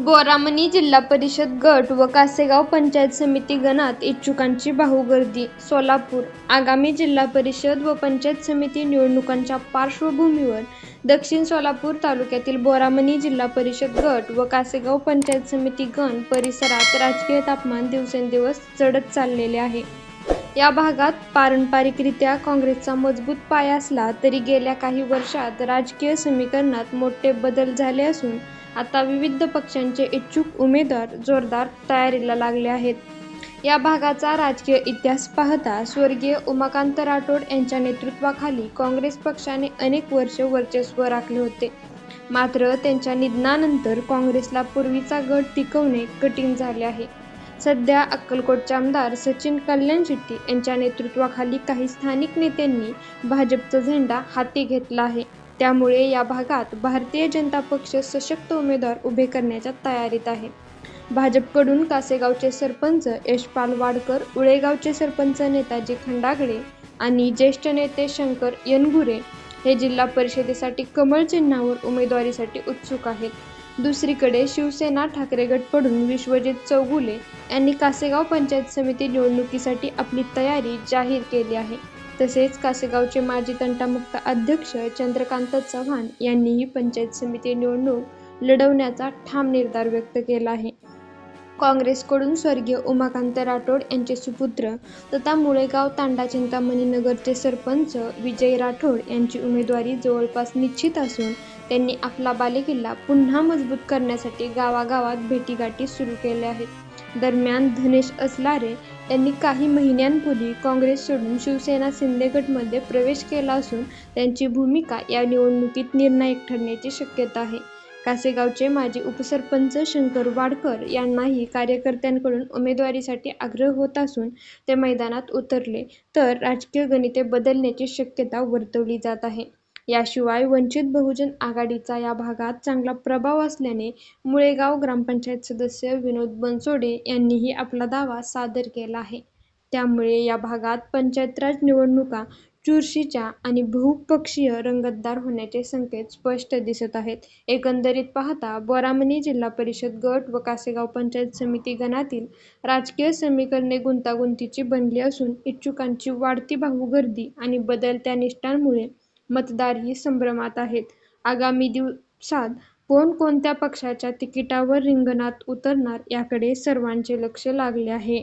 बोरामणी जिल्हा परिषद गट व कासेगाव पंचायत समिती गणात इच्छुकांची बाहुगर्दी सोलापूर. आगामी जिल्हा परिषद व पंचायत समिती निवडणुकांच्या पार्श्वभूमीवर दक्षिण सोलापूर तालुक्यातील बोरामणी जिल्हा परिषद गट व कासेगाव पंचायत समिती गण परिसरात राजकीय तापमान दिवसेंदिवस चढत चाललेले आहे. या भागात पारंपरिकरित्या काँग्रेसचा मजबूत पाया असला तरी गेल्या काही वर्षात राजकीय समीकरणात मोठे बदल झाले असून आता विविध पक्षांचे इच्छुक उमेदवार जोरदार तयारीला लागले आहेत. या भागाचा राजकीय इतिहास पाहता स्वर्गीय उमाकांत राठोड यांच्या नेतृत्वाखाली काँग्रेस पक्षाने अनेक वर्ष वर्चस्व राखले होते. मात्र त्यांच्या निधनानंतर काँग्रेसला पूर्वीचा गट टिकवणे कठीण झाले आहे. सध्या अक्कलकोटचे आमदार सचिन कल्याण शेट्टी यांच्या नेतृत्वाखाली काही स्थानिक नेत्यांनी भाजपचा झेंडा हाती घेतला आहे. त्यामुळे या भागात भारतीय जनता पक्ष सशक्त उमेदवार उभे करण्याच्या तयारीत आहे. भाजपकडून कासेगावचे सरपंच यशपाल वाडकर उळेगावचे सरपंच नेताजी खंडागळे आणि ज्येष्ठ नेते शंकर यनगुरे हे जिल्हा परिषदेसाठी कमळ चिन्हावर उमेदवारीसाठी उत्सुक आहेत. दुसरीकडे शिवसेना ठाकरे गटकडून विश्वजित चौगुले यांनी कासेगाव पंचायत समिती निवडणुकीसाठी आपली तयारी जाहीर केली आहे. तसेच कासेगावचे माजी तंटामुक्त अध्यक्ष चंद्रकांत चव्हाण यांनीही पंचायत समिती निवडणूक लढवण्याचा ठाम निर्धार व्यक्त केला आहे. काँग्रेसकडून स्वर्गीय उमाकांत राठोड यांचे सुपुत्र तथा मुळेगाव तांडा चिंतामणी नगरचे सरपंच विजय राठोड यांची उमेदवारी जवळपास निश्चित असून त्यांनी आपला बालेकिल्ला पुन्हा मजबूत करण्यासाठी गावागावात भेटीगाठी सुरू केल्या आहेत. दरम्यान धनेश असलारे यांनी काही महिन्यांपूर्वी काँग्रेस सोडून शिवसेना शिंदे गटमध्ये प्रवेश केला असून त्यांची भूमिका या निवडणुकीत निर्णायक ठरण्याची शक्यता आहे. कासेगावचे माजी उपसरपंच शंकर वाडकर यांनाही कार्यकर्त्यांकडून उमेदवारीसाठी आग्रह होत असून ते मैदानात उतरले तर राजकीय गणिते बदलण्याची शक्यता वर्तवली जात आहे. याशिवाय वंचित बहुजन आघाडीचा या भागात चांगला प्रभाव असल्याने मुळेगाव ग्रामपंचायत सदस्य विनोद बनसोडे यांनीही आपला दावा सादर केला आहे. त्यामुळे या भागात पंचायतराज निवडणुका चुरशीच्या आणि बहुपक्षीय रंगतदार होण्याचे संकेत स्पष्ट दिसत आहेत. एकंदरीत पाहता बोरामणी जिल्हा परिषद गट व कासेगाव पंचायत समिती गणातील राजकीय समीकरणे गुंतागुंतीची बनली असून इच्छुकांची वाढती भाऊगर्दी आणि बदलत्या निष्ठांमुळे मतदारही संभ्रमात आहेत. आगामी दिवसात कोण कोणत्या पक्षाच्या तिकिटावर रिंगणात उतरणार याकडे सर्वांचे लक्ष लागले आहे.